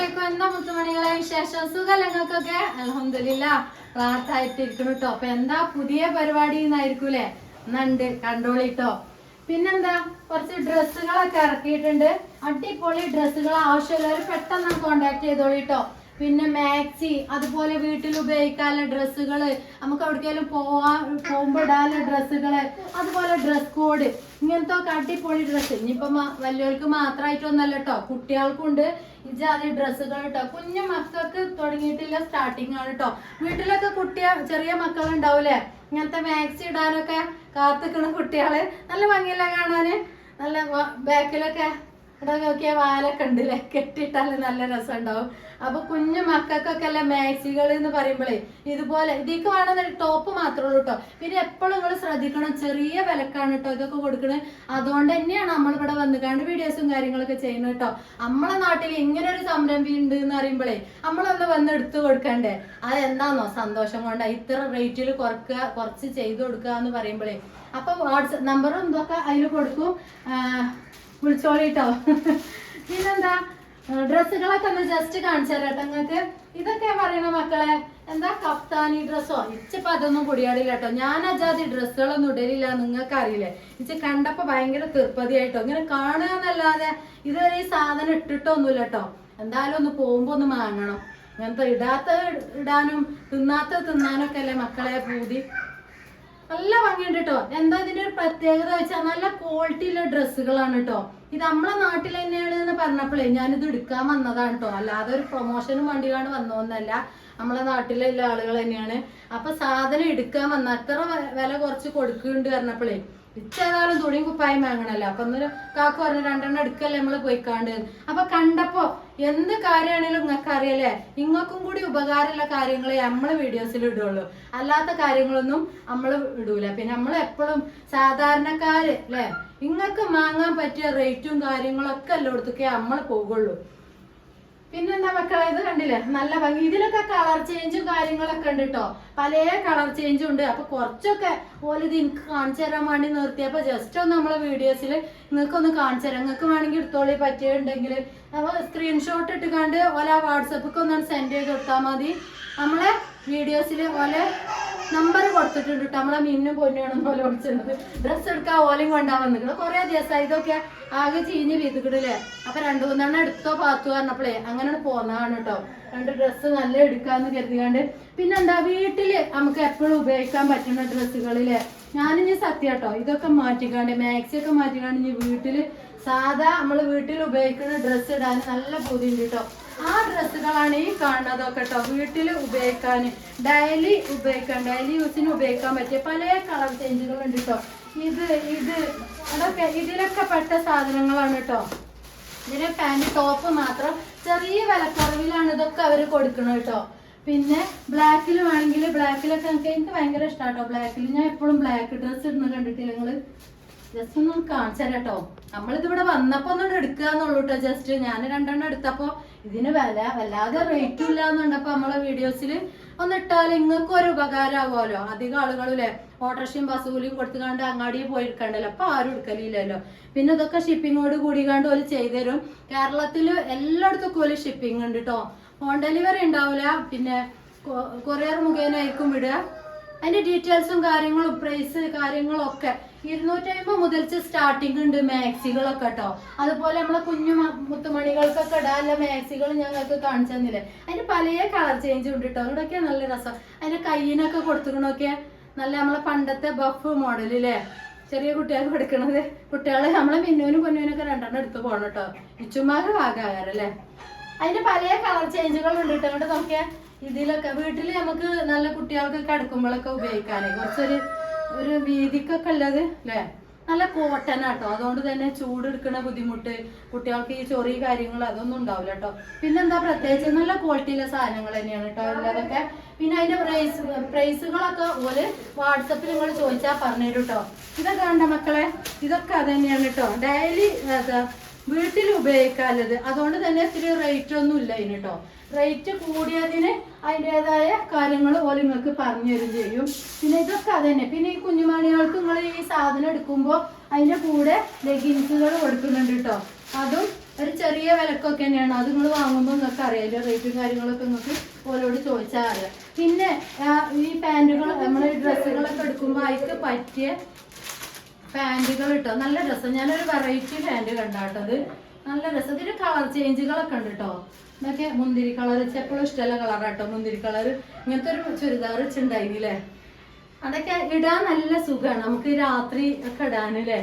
അസ്സലാമലൈക്കും എന്താ മുത്തുമണികളെ വിശേഷം? സുഖലങ്ങൾക്കൊക്കെ അലഹമില്ല റാത്തായിട്ടിരിക്കണം കേട്ടോ അപ്പൊ എന്താ പുതിയ പരിപാടി എന്നായിരിക്കൂലേ? എന്നുണ്ട് കണ്ടോളിട്ടോ പിന്നെന്താ? കുറച്ച് ഡ്രസ്സുകളൊക്കെ ഇറക്കിയിട്ടുണ്ട്. അടിപൊളി ഡ്രസ്സുകൾ ആവശ്യമുള്ളവർ പെട്ടെന്ന് കോണ്ടാക്ട് ചെയ്തോളിട്ടോ പിന്നെ മാക്സി അതുപോലെ വീട്ടിൽ ഉപയോഗിക്കാനുള്ള ഡ്രസ്സുകൾ നമുക്ക് എവിടേക്കെങ്കിലും പോവാ പോകുമ്പോൾ ഇടാനുള്ള ഡ്രസ്സുകൾ അതുപോലെ ഡ്രസ് കോഡ് ഇങ്ങനത്തെ ഒക്കെ ഡ്രസ്സ് ഇനിയിപ്പം വലിയവർക്ക് മാത്രമായിട്ടൊന്നല്ല കേട്ടോ കുട്ടികൾക്കുണ്ട്. ഇജാതി ഡ്രസ്സുകൾ കേട്ടോ കുഞ്ഞു മക്കൾക്ക് തുടങ്ങിയിട്ടില്ല സ്റ്റാർട്ടിങ് ആണ് കേട്ടോ വീട്ടിലൊക്കെ കുട്ടിയ ചെറിയ മക്കളുണ്ടാവൂലേ? ഇങ്ങനത്തെ മാക്സി ഇടാനൊക്കെ കാത്തിക്കണ കുട്ടികൾ. നല്ല ഭംഗിയില്ല കാണാന്? നല്ല ബാക്കിലൊക്കെ ഇവിടെ നോക്കിയാൽ വാലൊക്കെ ഉണ്ടല്ലേ കെട്ടിയിട്ടാൽ നല്ല രസം ഉണ്ടാവും അപ്പൊ കുഞ്ഞു മക്കൾക്കൊക്കെ അല്ല മാക്സികൾ എന്ന് പറയുമ്പോഴേ ഇതുപോലെ ഇതൊക്കെ വേണമെന്നൊരു ടോപ്പ് മാത്രമേ ഉള്ളൂ കേട്ടോ പിന്നെ എപ്പോഴും നിങ്ങൾ ശ്രദ്ധിക്കണം ചെറിയ വിലക്കാണ് കേട്ടോ ഇതൊക്കെ കൊടുക്കണേ. അതുകൊണ്ട് തന്നെയാണ് നമ്മളിവിടെ വന്ന് കണ്ട് വീഡിയോസും കാര്യങ്ങളൊക്കെ ചെയ്യുന്നത് കേട്ടോ നമ്മളെ നാട്ടിൽ ഇങ്ങനെ ഒരു സംരംഭം ഉണ്ട് എന്ന് പറയുമ്പോഴേ നമ്മളൊന്ന് വന്ന് എടുത്തു കൊടുക്കണ്ടേ? അത് എന്താണോ സന്തോഷം കൊണ്ട് ഇത്ര റേറ്റിൽ കുറക്കുക കുറച്ച് ചെയ്തു കൊടുക്കുക എന്ന് പറയുമ്പോഴേ അപ്പൊ വാട്സപ്പ് നമ്പറും ഇതൊക്കെ അതിൽ കൊടുക്കും. വിളിച്ചോളിട്ടോ പിന്നെന്താ? ഡ്രസ്സുകളൊക്കെ ഒന്ന് ജസ്റ്റ് കാണിച്ചു തരാം നിങ്ങൾക്ക് ഇതൊക്കെ പറയണ മക്കളെ എന്താ കപ്താനി ഡ്രസ്സോ ഇച്ചിപ്പോ അതൊന്നും കുടിയാടില്ല കേട്ടോ ഞാൻ അജാതി ഡ്രസ്സുകളൊന്നും ഇടലില്ല നിങ്ങൾക്ക് അറിയില്ലേ ഇച്ച് കണ്ടപ്പോ ഭയങ്കര തീർപ്പതിയായിട്ടോ ഇങ്ങനെ കാണുക എന്നല്ലാതെ ഇതുവരെ ഈ സാധനം ഇട്ടിട്ടൊന്നുമില്ല കേട്ടോ എന്തായാലും ഒന്ന് പോകുമ്പോ ഒന്ന് വാങ്ങണം അങ്ങനത്തെ ഇടാത്ത ഇടാനും തിന്നാത്ത തിന്നാനൊക്കെ അല്ലേ മക്കളെ പൂതി? നല്ല ഭംഗിയുണ്ട് കേട്ടോ എന്താ ഇതിന്റെ ഒരു പ്രത്യേകത വെച്ചാൽ നല്ല ക്വാളിറ്റിയുള്ള ഡ്രസ്സുകളാണ് കേട്ടോ ഇത് നമ്മളെ നാട്ടിൽ തന്നെയാണ് എന്ന് പറഞ്ഞപ്പോഴേ ഞാനിത് എടുക്കാൻ വന്നതാണ് കേട്ടോ അല്ലാതെ ഒരു പ്രൊമോഷനും വണ്ടിയാണ് വന്നോന്നല്ല നമ്മളെ നാട്ടിലുള്ള ആളുകൾ തന്നെയാണ്. അപ്പൊ സാധനം എടുക്കാൻ വന്ന അത്ര വില കുറച്ച് കൊടുക്കുന്നുണ്ട് പറഞ്ഞപ്പോഴേ ഇച്ചേതായാലും തുണിയും കുപ്പായും വാങ്ങണല്ലോ. അപ്പൊ ഒന്നൊരു കാക്ക പറഞ്ഞു രണ്ടെണ്ണം എടുക്കല്ലേ നമ്മൾ പോയിക്കാണ്ട്? അപ്പൊ കണ്ടപ്പോ എന്ത് കാര്യമാണെങ്കിലും നിങ്ങൾക്ക് അറിയല്ലേ നിങ്ങൾക്കും കൂടി ഉപകാരമുള്ള കാര്യങ്ങൾ നമ്മൾ വീഡിയോസിൽ ഇടുള്ളൂ. അല്ലാത്ത കാര്യങ്ങളൊന്നും നമ്മൾ ഇടൂല. പിന്നെ നമ്മൾ എപ്പോഴും സാധാരണക്കാര് അല്ലേ നിങ്ങൾക്ക് വാങ്ങാൻ പറ്റിയ റേറ്റും കാര്യങ്ങളൊക്കെ എല്ലായിടത്തൊക്കെ നമ്മൾ പോകുള്ളൂ പിന്നെന്താ മക്കളെ ഇത് കണ്ടില്ലേ? നല്ല ഭംഗി. ഇതിലൊക്കെ കളർ ചേഞ്ചും കാര്യങ്ങളൊക്കെ ഉണ്ട് കേട്ടോ പല കളർ ചേഞ്ചും ഉണ്ട്. അപ്പൊ കുറച്ചൊക്കെ ഓല ഇത് എനിക്ക് കാണിച്ചു തരാൻ വേണ്ടി നിർത്തിയപ്പോ ജസ്റ്റ് ഒന്ന് നമ്മളെ വീഡിയോസിൽ നിങ്ങൾക്ക് ഒന്ന് കാണിച്ചു തരാം. നിങ്ങൾക്ക് വേണമെങ്കിൽ എടുത്തോളി. പറ്റിയുണ്ടെങ്കിൽ അപ്പോൾ സ്ക്രീൻഷോട്ട് ഇട്ട് കണ്ട് ഓല വാട്സപ്പിൽ ഒന്ന് സെൻഡ് ചെയ്ത് കൊടുത്താൽ മതി. നമ്മളെ വീഡിയോസിൽ ഓലെ നമ്പർ കൊടുത്തിട്ടുണ്ട് കേട്ടോ നമ്മളെ മിന്നും പൊന്നുകയാണെന്ന് പോലെ വിളിച്ചത് ഡ്രസ്സ് എടുക്കാൻ ഓലയും കൊണ്ടാ വന്നിട്ട് കൊറേ ദിവസമായി ഇതൊക്കെ ആകെ ചീഞ്ഞ് വീതിക്കിടില്ലേ അപ്പൊ രണ്ടു മൂന്നെണ്ണം എടുത്തോ പാത്തു പറഞ്ഞപ്പോഴേ അങ്ങനെ പോന്നതാണ് കേട്ടോ രണ്ട് ഡ്രസ്സ് നല്ല എടുക്കാന്ന് കരുതിയാണ്ട്. പിന്നെന്താ വീട്ടിൽ നമുക്ക് എപ്പോഴും ഉപയോഗിക്കാൻ പറ്റുന്ന ഡ്രസ്സുകളിൽ ഞാനിനി സത്യ കേട്ടോ ഇതൊക്കെ മാറ്റിക്കാണ്ട് മാക്സി ഒക്കെ മാറ്റിക്കാണ്ട് ഇനി വീട്ടിൽ സാധാ നമ്മൾ വീട്ടിൽ ഉപയോഗിക്കുന്ന ഡ്രസ്സ് ഇടാൻ നല്ല ബുദ്ധിമുട്ട് കേട്ടോ ആ ഡ്രസ്സുകളാണ് ഈ കാണുന്നതൊക്കെ കേട്ടോ വീട്ടിൽ ഉപയോഗിക്കാൻ ഡെയിലി ഉപയോഗിക്കാൻ ഡെയിലി യൂസിന് ഉപയോഗിക്കാൻ പറ്റിയ പല കളർ ചേഞ്ചുകളുണ്ട് കേട്ടോ ഇത് ഇത് അതൊക്കെ ഇതിലൊക്കെ പെട്ട സാധനങ്ങളാണ് കേട്ടോ ഇതിന് പാന്റ് ടോപ്പ് മാത്രം ചെറിയ വിലക്കുറവിലാണ് ഇതൊക്കെ അവർ കൊടുക്കണം കേട്ടോ പിന്നെ ബ്ലാക്കിൽ വേണമെങ്കിൽ ബ്ലാക്കിലൊക്കെ എനിക്ക് എനിക്ക് ഭയങ്കര ഇഷ്ടമാണ് കേട്ടോ ബ്ലാക്കിൽ ഞാൻ എപ്പോഴും ബ്ലാക്ക് ഡ്രസ്സ് ഇടുന്നത് കണ്ടിട്ടില്ല നിങ്ങൾ? ജസ്റ്റ് ഒന്ന് കാണിച്ചു തരാം കേട്ടോ. നമ്മളിത് ഇവിടെ വന്നപ്പോ ഒന്നും എടുക്കുക എന്നുള്ളൂ കേട്ടോ ജസ്റ്റ് ഞാൻ രണ്ടെണ്ണം എടുത്തപ്പോ ഇതിന് വില വല്ലാതെ റേറ്റ് ഇല്ല എന്നുണ്ടപ്പോ നമ്മളെ വീഡിയോസിൽ ഒന്ന് ഇട്ടാൽ നിങ്ങൾക്കും ഒരു ഉപകാരമാവുമല്ലോ അധികം ആളുകളില്ലേ ഓട്ടോറിക്ഷയും ബസ് കൂലിയും കൊടുത്തുകൊണ്ട് അങ്ങാടിയിൽ പോയി എടുക്കണ്ടല്ലോ അപ്പൊ ആരും എടുക്കലില്ലല്ലോ. പിന്നെ ഇതൊക്കെ ഷിപ്പിങ്ങോട് കൂടികാണ്ട് ഓൽ ചെയ്തുതരും കേരളത്തിൽ എല്ലായിടത്തും ഓൽ ഷിപ്പിംഗ് ഉണ്ട് കേട്ടോ ഹോം ഡെലിവറി ഉണ്ടാവില്ല പിന്നെ കൊറിയർ മുഖേന ആയിരിക്കും വിടുക അതിന്റെ ഡീറ്റെയിൽസും കാര്യങ്ങളും പ്രൈസ് കാര്യങ്ങളും ഒക്കെ ഇരുന്നൂറ്റമ്പത് മുതൽ സ്റ്റാർട്ടിംഗ് ഉണ്ട് മാക്സികളൊക്കെ കേട്ടോ അതുപോലെ നമ്മളെ കുഞ്ഞു മുത്തുമണികൾക്കൊക്കെ ഇടാനുള്ള മാക്സികൾ ഞങ്ങൾക്ക് കാണിച്ചു തന്നില്ലേ? അതിന് പല കളർ ചേഞ്ച് ഉണ്ട് കേട്ടോ ഇവിടെയൊക്കെ നല്ല രസം. അതിന്റെ കയ്യിനൊക്കെ കൊടുത്തുക്കണൊക്കെ നല്ല നമ്മളെ പണ്ടത്തെ ബഫ് മോഡൽ അല്ലേ ചെറിയ കുട്ടികൾക്ക് എടുക്കണത് കുട്ടികളെ നമ്മളെ മിന്നുവിനും പൊന്നുവിനൊക്കെ രണ്ടെണ്ണം എടുത്തു പോകണം കേട്ടോ ഇച്ചുമാരുടെ ഭാഗമാകാറല്ലേ അതിന്റെ പല കളർ ചേഞ്ചുകൾ ഉണ്ട് കേട്ടോ അങ്ങോട്ട് നോക്കിയാ ഇതിലൊക്കെ വീട്ടിൽ നമുക്ക് നല്ല കുട്ടികൾക്ക് കിടക്കുമ്പോഴൊക്കെ ഉപയോഗിക്കാനേ. കുറച്ചൊരു ഒരു വീതിക്കൊക്കെ ഉള്ളത് അല്ലേ നല്ല കോട്ടൺ ആട്ടോ. അതുകൊണ്ട് തന്നെ ചൂട് എടുക്കുന്ന ബുദ്ധിമുട്ട് കുട്ടികൾക്ക് ഈ ചൊറി കാര്യങ്ങൾ അതൊന്നും ഉണ്ടാവില്ല കേട്ടോ പിന്നെന്താ പ്രത്യേകിച്ച് നല്ല ക്വാളിറ്റിയിലെ സാധനങ്ങൾ തന്നെയാണ് കേട്ടോ ഉള്ളതൊക്കെ. പിന്നെ അതിന്റെ പ്രൈസ് പ്രൈസുകളൊക്കെ ഒരു വാട്സപ്പിൽ നിങ്ങൾ ചോദിച്ചാൽ പറഞ്ഞു കേട്ടോ ഇതൊക്കെ വേണ്ട മക്കളെ? ഇതൊക്കെ അത് തന്നെയാണ് കേട്ടോ ഡെയിലി വീട്ടിൽ ഉപയോഗിക്കാനുള്ളത്. അതുകൊണ്ട് തന്നെ ഇത്തിരി റേറ്റ് ഒന്നും ഇല്ല ഇതിന് കേട്ടോ റേറ്റ് കൂടിയതിന് അതിന്റെതായ കാര്യങ്ങൾ പോലെ നിങ്ങൾക്ക് പറഞ്ഞു തരും ചെയ്യും. പിന്നെ ഇതൊക്കെ അതന്നെ. പിന്നെ ഈ കുഞ്ഞുമണികൾക്ക് നിങ്ങൾ ഈ സാധനം എടുക്കുമ്പോൾ അതിന്റെ കൂടെ ലെഗിൻസുകൾ കൊടുക്കുന്നുണ്ട് കേട്ടോ. അതും ഒരു ചെറിയ വിലക്കൊക്കെ തന്നെയാണ്. അത് നിങ്ങൾ വാങ്ങുമ്പോൾ നിങ്ങൾക്ക് അറിയാം. റേറ്റും കാര്യങ്ങളൊക്കെ നിങ്ങൾക്ക് ഓരോട് ചോദിച്ചാൽ അറിയാം. പിന്നെ ഈ പാന്റുകൾ നമ്മൾ ഡ്രസ്സുകളൊക്കെ എടുക്കുമ്പോൾ അതിക്ക് പറ്റിയ പാന്റുകൾ ഇട്ടോ? നല്ല രസം. ഞാനൊരു വെറൈറ്റി പാന്റ് കണ്ടാട്ടത് നല്ല രസം. ഇതിന് കളർ ചേഞ്ചുകളൊക്കെ ഉണ്ട് കേട്ടോ. ഇതൊക്കെ മുന്തിരി കളർ എപ്പോഴും ഇഷ്ടമല്ല കളറാട്ടോ മുന്തിരി കളർ ഇങ്ങനത്തെ ഒരു ചുരിദാർ വെച്ചിട്ടുണ്ടായില്ലേ അതൊക്കെ ഇടാൻ നല്ല സുഖമാണ്. നമുക്ക് രാത്രി ഒക്കെ ഇടാനല്ലേ?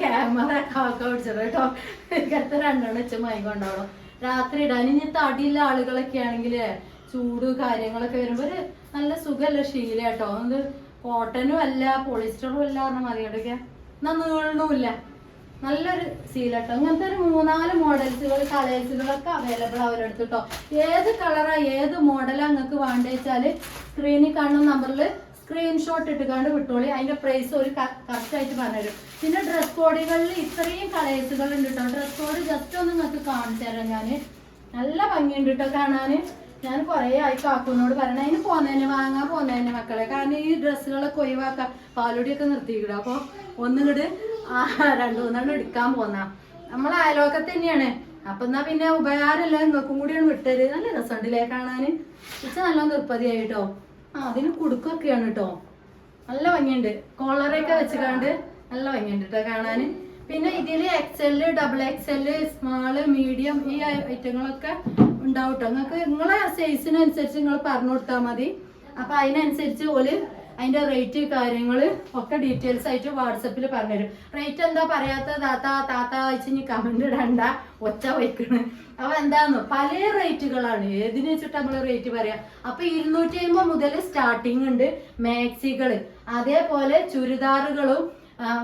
ക്യാമറ കാക്ക പിടിച്ചത് കേട്ടോ. ഇങ്ങനത്തെ രണ്ടെണ്ണം വെച്ച് മൈ കൊണ്ടോളാം രാത്രി ഇടാൻ. ഇനി തടിയുള്ള ആളുകളൊക്കെ ആണെങ്കിൽ ചൂട് കാര്യങ്ങളൊക്കെ വരുമ്പോൾ നല്ല സുഖമല്ല ശീല കേട്ടോ അത് കോട്ടനും അല്ല പോളിസ്റ്ററും അല്ല പറഞ്ഞ മതി എന്നാ നീളണമില്ല നല്ലൊരു സീലട്ടോ ഇങ്ങനത്തെ ഒരു മൂന്നാൽ മോഡൽസുകൾ കളേഴ്സുകളൊക്കെ അവൈലബിൾ അവരെടുത്ത് കേട്ടോ ഏത് കളറാ ഏത് മോഡലാ നിങ്ങൾക്ക് വേണ്ടത് വെച്ചാൽ സ്ക്രീനിൽ കാണുന്ന നമ്പറിൽ സ്ക്രീൻഷോട്ട് ഇട്ടുകൊണ്ട് വിട്ടോളി. അതിന്റെ പ്രൈസ് ഒരു കറക്റ്റ് ആയിട്ട് പറഞ്ഞുതരും. പിന്നെ ഡ്രസ് കോഡുകളിൽ ഇത്രയും കളേഴ്സുകൾ ഉണ്ട് കേട്ടോ ഡ്രസ് കോഡ് ജസ്റ്റ് ഒന്ന് നിങ്ങൾക്ക് കാണിച്ചു തരാം ഞാൻ നല്ല ഭംഗിയുണ്ട് കേട്ടോ കാണാന്. ഞാൻ കുറേ ആയി കാക്കൂനോട് പറയണ അതിന് പോന്നേനെ വാങ്ങാൻ പോന്നേനെ മക്കളെ. കാരണം ഈ ഡ്രസ്സുകളൊക്കെ ഒഴിവാക്കാം പാലുടിയൊക്കെ നിർത്തിയിടുക അപ്പൊ ഒന്നുകിട് ആ രണ്ടു മൂന്നെണ്ണം എടുക്കാൻ പോന്ന. നമ്മൾ അയലോക്കെ തന്നെയാണ്. അപ്പൊ എന്നാ പിന്നെ ഉപകാരമല്ല. നോക്കും കൂടിയാണ് വിട്ടത്. നല്ല രസമുണ്ടല്ലേ കാണാന് ഉച്ച നല്ല നിർപ്പതിയായി കേട്ടോ ആ അതിന് കുടുക്കൊക്കെയാണ് കേട്ടോ നല്ല ഭംഗിയുണ്ട്. കോളറൊക്കെ വെച്ചുകൊണ്ട് നല്ല ഭംഗിയുണ്ട് കേട്ടോ കാണാന് പിന്നെ ഇതിൽ XL double XL small medium ഈ ഐറ്റങ്ങളൊക്കെ ഉണ്ടാവും നിങ്ങൾക്ക് നിങ്ങളെ സൈസിനനുസരിച്ച് നിങ്ങൾ പറഞ്ഞു കൊടുത്താൽ മതി. അപ്പൊ അതിനനുസരിച്ച് ഓൽ അതിന്റെ റേറ്റ് കാര്യങ്ങൾ ഒക്കെ ഡീറ്റെയിൽസ് ആയിട്ട് വാട്സപ്പിൽ പറഞ്ഞുതരും. റേറ്റ് എന്താ പറയാത്ത താത്ത താത്ത വെച്ച് ഇനി കമന്റ് ഇടണ്ട. ഒച്ച വയ്ക്കണ്. അപ്പൊ എന്താന്ന്? പല റേറ്റുകളാണ് ഏതിന് വെച്ചിട്ട് നമ്മൾ റേറ്റ് പറയാം? അപ്പൊ ഇരുന്നൂറ്റി അമ്പത് മുതൽ സ്റ്റാർട്ടിങ് ഉണ്ട് മാക്സികൾ അതേപോലെ ചുരിദാറുകളും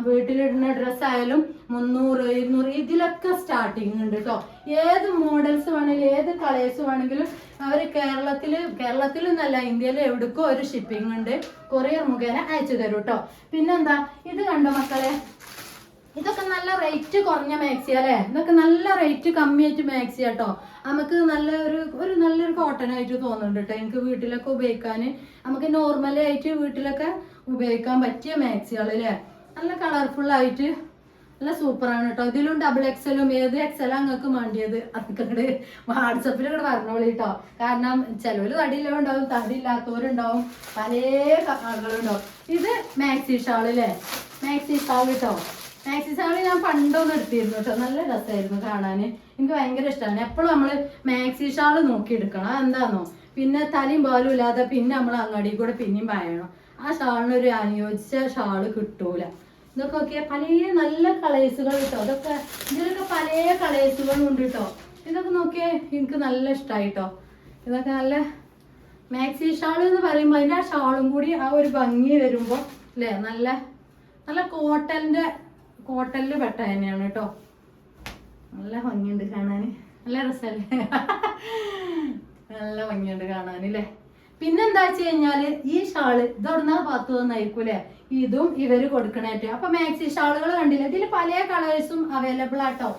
വീട്ടിലിടുന്ന ഡ്രസ്സ് ആയാലും മുന്നൂറ് ഇരുന്നൂറ് ഇതിലൊക്കെ സ്റ്റാർട്ടിങ് ഉണ്ട് കേട്ടോ ഏത് മോഡൽസ് വേണമെങ്കിലും ഏത് കളേഴ്സ് വേണമെങ്കിലും അവർ കേരളത്തിൽ കേരളത്തിൽ എന്നല്ല ഇന്ത്യയിൽ എവിടേക്കോ ഒരു ഷിപ്പിംഗ് ഉണ്ട്. കൊറിയർ മുഖേന അയച്ചു തരും കേട്ടോ പിന്നെന്താ ഇത് കണ്ടോ മക്കളെ? ഇതൊക്കെ നല്ല റേറ്റ് കുറഞ്ഞ മാക്സി അല്ലേ? ഇതൊക്കെ നല്ല റേറ്റ് കമ്മിയായിട്ട് മാക്സി കേട്ടോ നമുക്ക് നല്ല ഒരു ഒരു നല്ലൊരു കോട്ടൺ ആയിട്ട് തോന്നുന്നുണ്ട് കേട്ടോ എനിക്ക് വീട്ടിലൊക്കെ ഉപയോഗിക്കാൻ നമുക്ക് നോർമലായിട്ട് വീട്ടിലൊക്കെ ഉപയോഗിക്കാൻ പറ്റിയ മാക്സികൾ അല്ലേ നല്ല കളർഫുൾ ആയിട്ട് നല്ല സൂപ്പറാണ് കേട്ടോ ഇതിലും ഡബിൾ എക്സലും ഏത് എക്സലാ നിങ്ങൾക്ക് വേണ്ടിയത് അതൊക്കെ വാട്സപ്പിൽ കൂടെ പറഞ്ഞോളി കേട്ടോ കാരണം ചിലവര് തടിയിലുണ്ടാവും തടിയില്ലാത്തവരുണ്ടാവും. പല ആളുകളുണ്ടാവും ഇത് മാക്സി ഷാൾ മാക്സി ഷാൾ കേട്ടോ മാക്സി ഷാൾ ഞാൻ പണ്ടൊന്നും എടുത്തിരുന്നു കേട്ടോ നല്ല രസമായിരുന്നു കാണാൻ എനിക്ക് ഭയങ്കര ഇഷ്ടമാണ് എപ്പോഴും നമ്മൾ മാക്സി ഷാൾ നോക്കി എടുക്കണം അതെന്താന്നോ പിന്നെ തലയും പാലും ഇല്ലാതെ പിന്നെ നമ്മൾ അങ്ങാടി കൂടെ പിന്നെയും പായണം ആ ഷാളിനൊരു അനുയോജിച്ച ഷാൾ കിട്ടൂല. ഇതൊക്കെ ഒക്കെ പല നല്ല കളേഴ്സുകൾ കിട്ടോ ഇതൊക്കെ ഇതിലൊക്കെ പല കളേഴ്സുകളും ഉണ്ട് കേട്ടോ ഇതൊക്കെ നോക്കിയേ എനിക്ക് നല്ല ഇഷ്ടമായി കേട്ടോ ഇതൊക്കെ നല്ല മാക്സി ഷാൾ എന്ന് പറയുമ്പോൾ അതിന്റെ ആ ഷാളും കൂടി ആ ഒരു ഭംഗി വരുമ്പോൾ അല്ലേ നല്ല നല്ല കോട്ടന്റെ കോട്ടലിൽ പെട്ട തന്നെയാണ് കേട്ടോ നല്ല ഭംഗിയുണ്ട് കാണാൻ നല്ല രസമല്ലേ നല്ല ഭംഗിയുണ്ട് കാണാൻ അല്ലേ പിന്നെന്താ വെച്ച് കഴിഞ്ഞാൽ ഈ ഷാൾ ഇതൊടുന്ന പത്ത് വന്നായിരിക്കൂലേ ഇതും ഇവർ കൊടുക്കണേറ്റ് അപ്പൊ മാക്സി ഷാളുകൾ കണ്ടില്ല? ഇതിൽ പല കളേഴ്സും അവൈലബിൾ ആട്ടോ.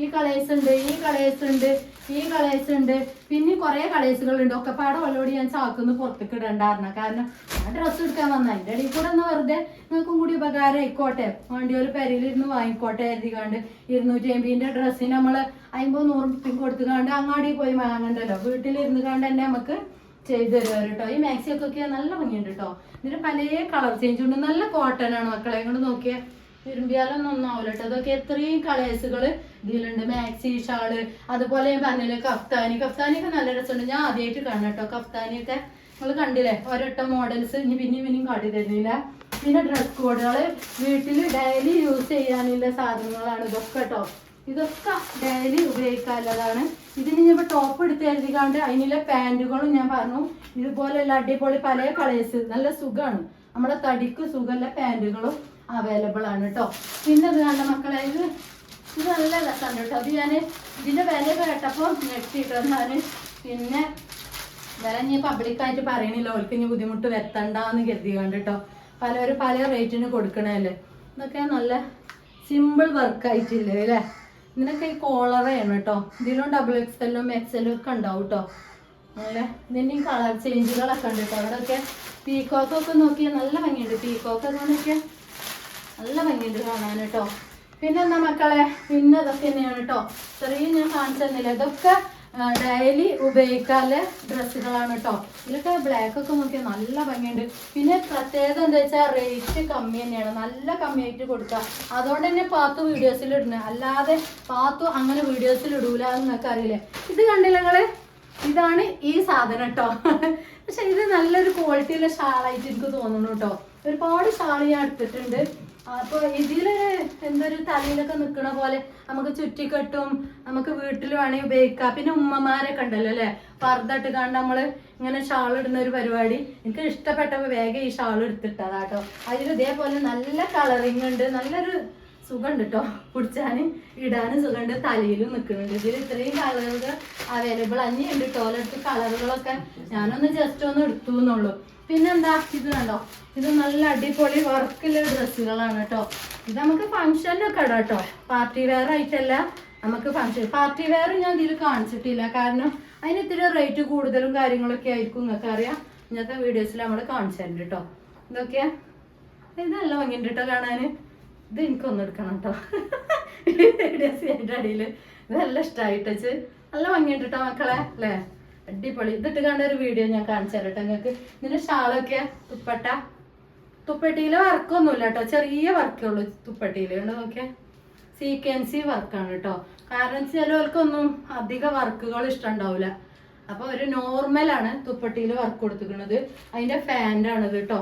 ഈ കളേഴ്സ് ഉണ്ട് ഈ കളേഴ്സ് ഉണ്ട് ഈ കളേഴ്സ് ഉണ്ട്. പിന്നെ കുറെ കളേഴ്സുകൾ ഉണ്ട്. ഒക്കെ പാടെ ഓളോട് ഞാൻ ചാക്കുന്ന പുറത്തേക്ക് ഇടണ്ടായിരുന്നു കാരണം ആ ഡ്രസ്സ് എടുക്കാൻ വന്ന. എന്റെ ഇടയിൽ കൂടെ ഒന്ന് വെറുതെ നിങ്ങൾക്കും കൂടി ഉപകാരം ആയിക്കോട്ടെ. വണ്ടി ഒരു പെരയിലിരുന്ന് വാങ്ങിക്കോട്ടെ എഴുതിക്കാണ്ട് ഇരുന്നൂറ്റി അമ്പതിന്റെ ഡ്രസ്സിന് നമ്മൾ അമ്പത് നൂറ് കൊടുത്തു കൊടുത്തുകാണ്ട് അങ്ങാടി പോയി വാങ്ങണ്ടല്ലോ. വീട്ടിലിരുന്ന് കണ്ട് തന്നെ നമുക്ക് ചെയ്തു തരുവാറ് കേട്ടോ ഈ മാക്സി ഒക്കെ നല്ല ഭംഗിയുണ്ട് കേട്ടോ ഇതിന് പല കളർ ചേഞ്ച് ഉണ്ട്. നല്ല കോട്ടൺ ആണ് മക്കളെ. കൊണ്ട് നോക്കിയാൽ തിരുമ്പിയാലൊന്നും ഒന്നും ആവില്ല കേട്ടോ അതൊക്കെ എത്രയും കളേഴ്സുകൾ ഇതിലുണ്ട്. മാക്സി ഷാൾ അതുപോലെ പറഞ്ഞില്ലേ കഫ്താനി. കഫ്താനി ഒക്കെ നല്ല രസമുണ്ട്. ഞാൻ ആദ്യമായിട്ട് കാണാം കേട്ടോ കഫ്താനി ഒക്കെ നിങ്ങൾ കണ്ടില്ലേ? ഒരൊട്ട മോഡൽസ് ഇനി പിന്നെയും പിന്നെയും കാട്ടി തരുന്നില്ല. പിന്നെ ഡ്രസ് കോഡുകൾ വീട്ടിൽ ഡെയിലി യൂസ് ചെയ്യാനുള്ള സാധനങ്ങളാണ് ഇതൊക്കെ കേട്ടോ ഇതൊക്കെ ഡെയിലി ഉപയോഗിക്കാനുള്ളതാണ്. ഇതിന് ഞാൻ ഇപ്പോൾ ടോപ്പ് എടുത്ത് എഴുതിക്കാണ്ട് അതിനുള്ള പാന്റുകളും ഞാൻ പറഞ്ഞു. ഇതുപോലെയുള്ള അടിപൊളി പല കളേഴ്സ് നല്ല സുഖമാണ് നമ്മുടെ തടിക്ക് സുഖമുള്ള പാന്റുകളും അവൈലബിൾ ആണ് കേട്ടോ പിന്നെ ഇത് കണ്ട മക്കളെ ഇത് ഇത് നല്ല രസമാണ് കേട്ടോ അത് ഞാൻ ഇതിന്റെ വില കേട്ടപ്പോൾ ഞെട്ടിട്ടോ ഞാൻ പിന്നെ വില ഞാൻ പബ്ലിക്കായിട്ട് പറയണില്ല. ഓൾക്ക് ഇനി ബുദ്ധിമുട്ട് വരുത്തണ്ടെന്ന് കരുതി കേട്ടോ പലരും പല റേറ്റിന് കൊടുക്കണല്ലേ ഇതൊക്കെ നല്ല സിമ്പിൾ വർക്ക് ആയിട്ടില്ലേ അല്ലേ? ഇതിനൊക്കെ ഈ കോളറാണ് കേട്ടോ ഇതിലും ഡബിൾ എക്സലും എക്സലും ഒക്കെ ഉണ്ടാവും കേട്ടോ നല്ല ഇതിന്റെ കളർ ചേഞ്ചുകളൊക്കെ ഉണ്ട് കേട്ടോ അവിടെയൊക്കെ പീക്കോക്കൊക്കെ നോക്കിയാൽ നല്ല ഭംഗിയുണ്ട്. പീക്കോക്ക് അങ്ങനെയൊക്കെ നല്ല ഭംഗിയുണ്ട് കാണാൻ കേട്ടോ പിന്നെ എന്താ മക്കളെ പിന്നെ ഇതൊക്കെ തന്നെയാണ് കേട്ടോ ചെറിയ ഞാൻ കാണിച്ചു തന്നില്ല? ഇതൊക്കെ ഡെയിലി ഉപയോഗിക്കാനുള്ള ഡ്രസ്സുകളാണ് കേട്ടോ. ഇതിലൊക്കെ ബ്ലാക്ക് ഒക്കെ നോക്കിയാൽ നല്ല ഭംഗിയുണ്ട്. പിന്നെ പ്രത്യേകത എന്താ വെച്ചാൽ റേറ്റ് കമ്മി തന്നെയാണ്. നല്ല കമ്മിയായിട്ട് കൊടുക്കുക. അതുകൊണ്ട് തന്നെ പാത്തു വീഡിയോസിൽ ഇടുന്നത് അല്ലാതെ പാത്തു അങ്ങനെ വീഡിയോസിൽ ഇടൂല എന്നൊക്കെ അറിയില്ലേ? ഇത് കണ്ടില്ല ഇതാണ് ഈ സാധനം കേട്ടോ. പക്ഷെ ഇത് നല്ലൊരു ക്വാളിറ്റിയുള്ള ഷാളായിട്ട് എനിക്ക് തോന്നുന്നു കേട്ടോ. ഒരുപാട് ഷാൾ ഞാൻ എടുത്തിട്ടുണ്ട്. അപ്പൊ ഇതിൽ എന്തൊരു തലയിലൊക്കെ നിക്കണ പോലെ നമുക്ക് ചുറ്റിക്കെട്ടും നമുക്ക് വീട്ടിൽ വേണമെങ്കിൽ ഉപയോഗിക്കാം. പിന്നെ ഉമ്മമാരൊക്കെ ഉണ്ടല്ലോ അല്ലെ? പർദ്ദട്ട് കണ്ട് നമ്മൾ ഇങ്ങനെ ഷാൾ ഇടുന്ന ഒരു പരിപാടി. എനിക്ക് ഇഷ്ടപ്പെട്ടപ്പോ വേഗം ഈ ഷാൾ എടുത്തിട്ടതാട്ടോ അതിൽ ഇതേപോലെ നല്ല കളറിങ് ഉണ്ട്. നല്ലൊരു സുഖമുണ്ട് കേട്ടോ പിടിച്ചാന് ഇടാനും സുഖമുണ്ട് തലയിലും നിൽക്കുന്നുണ്ട്. ഇതിൽ ഇത്രയും കളറുകൾ അവൈലബിൾ തന്നെയുണ്ട് ഉണ്ട് ഓരോരുത്തർ കളറുകളൊക്കെ ഞാനൊന്ന് ജസ്റ്റ് ഒന്ന് എടുത്തു എന്നുള്ളൂ. പിന്നെന്താ? ഇത് കണ്ടോ? ഇത് നല്ല അടിപൊളി വർക്കുള്ള ഡ്രസ്സുകളാണ് കേട്ടോ ഇത് നമുക്ക് ഫംഗ്ഷനിലൊക്കെ ഇടാം കേട്ടോ പാർട്ടി വെയർ ആയിട്ടല്ല നമുക്ക് ഫംഗ്ഷൻ പാർട്ടി വെയർ ഞാൻ ഇതിൽ കാണിച്ചിട്ടില്ല. കാരണം അതിന് ഇത്തിരി റേറ്റ് കൂടുതലും കാര്യങ്ങളൊക്കെ ആയിരിക്കും. നിങ്ങൾക്ക് അറിയാം. ഇന്നത്തെ വീഡിയോസിൽ നമ്മൾ കാണിച്ചു തരുന്നുണ്ട് കേട്ടോ ഇതൊക്കെയാ? ഇത് നല്ല ഭംഗിയുണ്ട് കേട്ടോ കാണാന് ഇത് എനിക്കൊന്നും എടുക്കണം കേട്ടോ. അടിയിൽ നല്ല ഇഷ്ടമായിട്ട് നല്ല ഭംഗിയുണ്ട് കേട്ടോ മക്കളെ അല്ലേ? അടിപൊളി. ഇതിട്ട് കണ്ട ഒരു വീഡിയോ ഞാൻ കാണിച്ചു തരാം കേട്ടോ നിങ്ങൾക്ക്. ഇതിന്റെ ഷാളൊക്കെ തുപ്പട്ട. തുപ്പട്ടിയിൽ വർക്കൊന്നുമില്ല കേട്ടോ. ചെറിയ വർക്കേ ഉള്ളൂ തുപ്പട്ടിയിൽ കണ്ടോ സീക്വൻസി വർക്കാണ് കേട്ടോ. കാരണം ചിലവർക്കൊന്നും അധിക വർക്കുകൾ ഇഷ്ടം ഉണ്ടാവില്ല. അപ്പൊ ഒരു നോർമലാണ് തുപ്പട്ടിയിൽ വർക്ക് കൊടുത്തിരിക്കുന്നത്. അതിന്റെ ഫാന്റാണ് കേട്ടോ.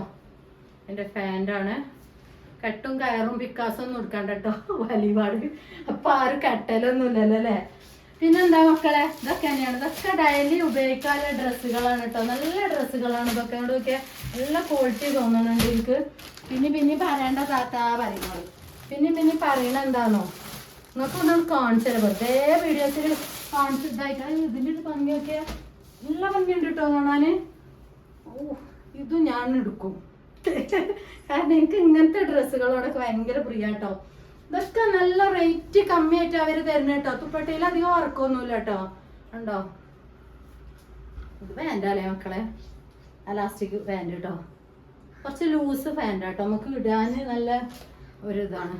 അതിന്റെ ഫാന്റാണ് കെട്ടും കയറും പിക്കാസൊന്നും എടുക്കണ്ട കേട്ടോ വലിപാട്. അപ്പൊ ആരും കെട്ടലൊന്നും ഇല്ലല്ലോ അല്ലേ? പിന്നെന്താ മക്കളെ? ഇതൊക്കെ തന്നെയാണ്. ഇതൊക്കെ ഡെയിലി ഉപയോഗിക്കാനുള്ള ഡ്രസ്സുകളാണ് കേട്ടോ നല്ല ഡ്രസ്സുകളാണ് ഇതൊക്കെ. ഇവിടെയൊക്കെ നല്ല ക്വാളിറ്റി തോന്നുന്നുണ്ട് എനിക്ക്. പിന്നെ പിന്നെ പറയേണ്ട താത്ത പറയുന്നത്. പിന്നെ പിന്നെ പറയണ എന്താണോ നിങ്ങൾക്കൊന്നും കാണിച്ചത് വെറുതെ വീഡിയോസിൽ കാണിച്ചിട്ടായിട്ട് ഇതിന്റെ ഒരു ഭംഗിയൊക്കെ. നല്ല ഭംഗിയുണ്ട് കേട്ടോ കാണാൻ ഓ ഇത് ഞാൻ എടുക്കും. കാരണം എനിക്ക് ഇങ്ങനത്തെ ഡ്രസ്സുകളോടൊക്കെ ഭയങ്കര പ്രിയാട്ടോ ഇതൊക്കെ നല്ല റേറ്റ് കമ്മിയായിട്ട് അവർ തരുന്ന കേട്ടോ. തുപ്പട്ടയിൽ അധികം ഉറക്കൊന്നുമില്ല കേട്ടോ. ഉണ്ടോ ഇത് പാന്റല്ലേ മക്കളെ? അലാസ്റ്റിക് പാന്റ് കേട്ടോ. കുറച്ച് ലൂസ് പാന്റ് കേട്ടോ. നമുക്ക് ഇടാൻ നല്ല ഒരു ഇതാണ്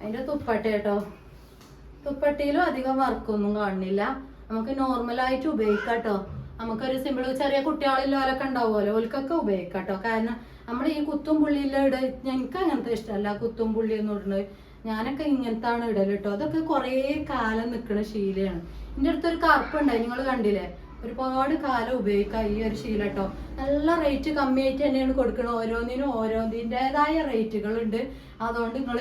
അതിന്റെ തുപ്പട്ട കേട്ടോ. തുപ്പട്ടിയിലും അധികം വർക്കൊന്നും കാണുന്നില്ല നമുക്ക് നോർമലായിട്ട് ഉപയോഗിക്കാം കേട്ടോ. നമുക്കൊരു സിമ്പിൾ ചെറിയ കുട്ടികളിലോലൊക്കെ ഉണ്ടാവുമല്ലോ. ഓൽക്കൊക്കെ ഉപയോഗിക്കാം കേട്ടോ. കാരണം നമ്മൾ ഈ കുത്തും പുള്ളിയിലെ ഇട എനിക്ക് അങ്ങനത്തെ ഇഷ്ടമല്ല. കുത്തും പുള്ളി എന്ന് ഇടുന്നത് ഞാനൊക്കെ ഇങ്ങനത്താണ് ഇടൽ കേട്ടോ അതൊക്കെ കുറേ കാലം നിൽക്കുന്ന ശീലയാണ് എന്റെ അടുത്തൊരു കറുപ്പുണ്ടായി. നിങ്ങൾ കണ്ടില്ലേ? ഒരുപാട് കാലം ഉപയോഗിക്കാം ഈ ഒരു ശീല കേട്ടോ നല്ല റേറ്റ് കമ്മിയായിട്ട് തന്നെയാണ് കൊടുക്കുന്നത് ഓരോന്നിനും ഓരോന്നിന്റെതായ റേറ്റുകളുണ്ട് അതുകൊണ്ട് നിങ്ങൾ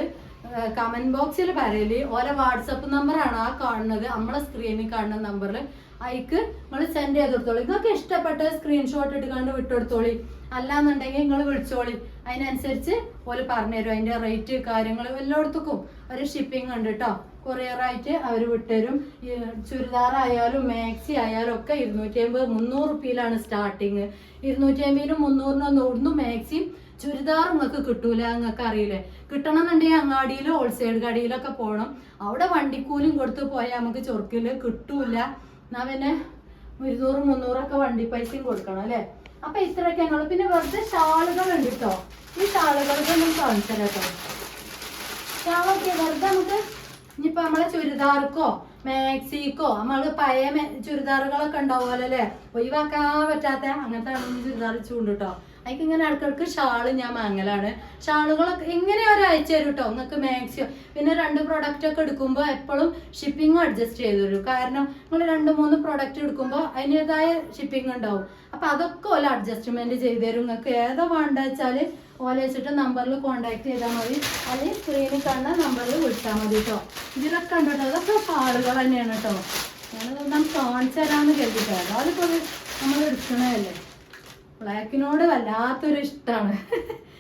കമന്റ് ബോക്സിൽ പറയൽ. ഓരോ വാട്സപ്പ് നമ്പറാണ് ആ കാണുന്നത്. നമ്മളെ സ്ക്രീനിൽ കാണുന്ന നമ്പറിൽ അയക്ക് നിങ്ങൾ സെൻഡ് ചെയ്ത് കൊടുത്തോളൂ. നിങ്ങൾക്ക് ഇഷ്ടപ്പെട്ട സ്ക്രീൻഷോട്ട് എടുക്കാണ്ട് വിട്ടുകൊടുത്തോളി അല്ലാന്നുണ്ടെങ്കിൽ നിങ്ങൾ വിളിച്ചോളി. അതിനനുസരിച്ച് ഓൽ പറഞ്ഞുതരും അതിന്റെ റേറ്റ് കാര്യങ്ങൾ എല്ലായിടത്തേക്കും. ഒരു ഷിപ്പിംഗ് ഉണ്ട് കേട്ടോ കൊറിയറായിട്ട് അവർ വിട്ടുതരും. ആയാലും മാക്സി ആയാലും ഒക്കെ ഇരുന്നൂറ്റി അമ്പത് മുന്നൂറ് റുപ്യയിലാണ് സ്റ്റാർട്ടിങ് ഇരുന്നൂറ്റി അമ്പതിനും മുന്നൂറിനും ഒന്നും മാക്സിയും ചുരിദാർ നിങ്ങൾക്ക് കിട്ടൂല നിങ്ങൾക്ക് അറിയില്ലേ? കിട്ടണമെന്നുണ്ടെങ്കിൽ അങ്ങാടിയിലോ ഹോൾസെയിൽ കടയിലൊക്കെ പോകണം. അവിടെ വണ്ടിക്കൂലും കൊടുത്ത് പോയാൽ നമുക്ക് ചൊറുക്കിൽ കിട്ടൂല. എന്നാ പിന്നെ ഇരുന്നൂറ് മുന്നൂറൊക്കെ വണ്ടി പൈസയും കൊടുക്കണം അല്ലേ? അപ്പൊ ഇത്രയൊക്കെ ഞങ്ങൾ പിന്നെ വെറുതെ ഷാളുകൾ ഉണ്ട് കേട്ടോ ഈ ഷാളുകളൊക്കെ നമുക്ക് കാണിച്ചു കേട്ടോ ഷാളൊക്കെ വെറുതെ നമുക്ക് ഇനിയിപ്പോ നമ്മളെ ചുരിദാർക്കോ മാക്സിക്കോ നമ്മൾ പഴയ ചുരിദാറുകളൊക്കെ ഉണ്ടാവുമല്ലോ അല്ലേ? ഒഴിവാക്കാൻ പറ്റാത്ത അങ്ങനത്തെ ചുരിദാർ ചൂണ്ട് കേട്ടോ അതിക്ക് ഇങ്ങനെ ഇടക്കിടക്ക് ഷാൾ ഞാൻ വാങ്ങലാണ്. ഷാളുകളൊക്കെ ഇങ്ങനെ ഒരാഴ്ച തരും കേട്ടോ നിങ്ങൾക്ക് മാക്സിയോ പിന്നെ രണ്ട് പ്രൊഡക്റ്റ് ഒക്കെ എടുക്കുമ്പോൾ എപ്പോഴും ഷിപ്പിംഗ് അഡ്ജസ്റ്റ് ചെയ്തു തരും കാരണം നിങ്ങൾ രണ്ട് മൂന്ന് പ്രൊഡക്റ്റ് എടുക്കുമ്പോൾ അതിന്റെതായ ഷിപ്പിംഗ് ഉണ്ടാവും. അപ്പൊ അതൊക്കെ ഓല അഡ്ജസ്റ്റ്മെന്റ് ചെയ്ത് തരും. നിങ്ങൾക്ക് ഏതാ വേണ്ട വെച്ചാൽ ഓല വെച്ചിട്ട് നമ്പറിൽ കോൺടാക്ട് ചെയ്താൽ മതി. അല്ലെങ്കിൽ സ്ക്രീനിൽ കാണുന്ന നമ്പറിൽ വിളിച്ചാൽ മതി കേട്ടോ ഇതിലൊക്കെ ഉണ്ട് അതൊക്കെ പാടുകൾ തന്നെയാണ് കേട്ടോ ഞാനത് നമുക്ക് കാണിച്ചു തരാമെന്ന് കരുതിട്ടോ. അതാലിപ്പോൾ നമ്മൾ എടുക്കണതല്ലേ? ബ്ലാക്കിനോട് വല്ലാത്തൊരു ഇഷ്ടമാണ്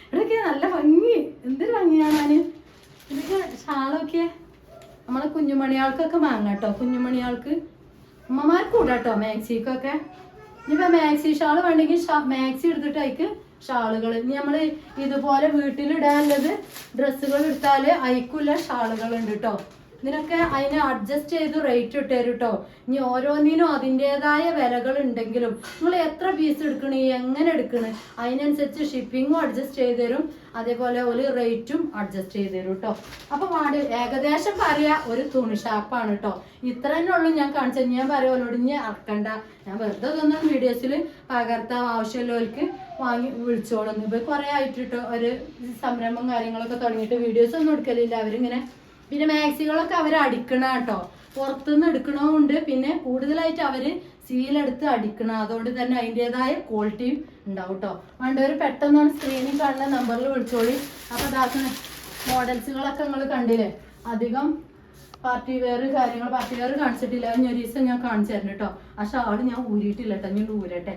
ഇവിടെയൊക്കെ നല്ല ഭംഗി. എന്തൊരു ഭംഗിയാണ് ഞാൻ ഇതൊക്കെ ഷാളൊക്കെ നമ്മളെ കുഞ്ഞുമണിയാൾക്കൊക്കെ വാങ്ങാം കേട്ടോ കുഞ്ഞുമണിയാൾക്ക്. അമ്മമാർക്ക് കൂടാ കേട്ടോ മാക്സിക്കൊക്കെ. ഇനിയിപ്പോൾ മാക്സി ഷാൾ വേണമെങ്കിൽ മാക്സി എടുത്തിട്ട് അയക്ക് ഷാളുകൾ ഇനി നമ്മൾ ഇതുപോലെ വീട്ടിലിടാനുള്ളത് ഡ്രസ്സുകൾ എടുത്താൽ അയക്കുള്ള ഷാളുകൾ ഉണ്ട് കേട്ടോ ഇതിനൊക്കെ അതിനെ അഡ്ജസ്റ്റ് ചെയ്ത് റേറ്റ് ഇട്ടുതരും കേട്ടോ ഇനി ഓരോന്നിനും അതിന്റെതായ വിലകൾ ഉണ്ടെങ്കിലും നിങ്ങൾ എത്ര പീസ് എടുക്കണ എങ്ങനെ എടുക്കണ് അതിനനുസരിച്ച് ഷിപ്പിങ്ങും അഡ്ജസ്റ്റ് ചെയ്ത് തരും. അതേപോലെ ഒരു റേറ്റും അഡ്ജസ്റ്റ് ചെയ്ത് തരും കേട്ടോ അപ്പൊ വാട് ഏകദേശം പറയാ ഒരു തുണി ഷാപ്പാണ് കേട്ടോ ഇത്ര തന്നെ ഉള്ളൂ ഞാൻ കാണിച്ചു. ഞാൻ പറയുമല്ലോട് ഇനി അറക്കണ്ട. ഞാൻ വെറുതെ തന്നെ വീഡിയോസിൽ പകർത്താൻ ആവശ്യമുള്ളവർക്ക് വാങ്ങി വിളിച്ചോളുന്നു ഇപ്പൊ കുറെ ആയിട്ട് കേട്ടോ ഒരു സംരംഭം കാര്യങ്ങളൊക്കെ തുടങ്ങിയിട്ട് വീഡിയോസ് ഒന്നും എടുക്കലില്ല. അവരിങ്ങനെ പിന്നെ മാക്സികളൊക്കെ അവർ അടിക്കണ കേട്ടോ. പുറത്തുനിന്ന് എടുക്കണമുണ്ട് പിന്നെ കൂടുതലായിട്ട് അവർ സീലെടുത്ത് അടിക്കണം. അതുകൊണ്ട് തന്നെ അതിന്റെതായ ക്വാളിറ്റിയും ഉണ്ടാവും കേട്ടോ വേണ്ടവർ പെട്ടെന്നാണ് സ്ക്രീനിൽ കാണുന്ന നമ്പറിൽ വിളിച്ചോളി. അപ്പോൾ ഇതാക്കുന്ന മോഡൽസുകളൊക്കെ നിങ്ങൾ കണ്ടില്ലേ? അധികം പാർട്ടി വെയർ കാര്യങ്ങൾ പാർട്ടി വെയർ കാണിച്ചിട്ടില്ല. ഞാൻ ഒരു ദിവസം ഞാൻ കാണിച്ചു തരണം കേട്ടോ ആ ഷാൾ ഞാൻ ഊരിയിട്ടില്ല കേട്ടോ ഞാൻ ഊരട്ടെ.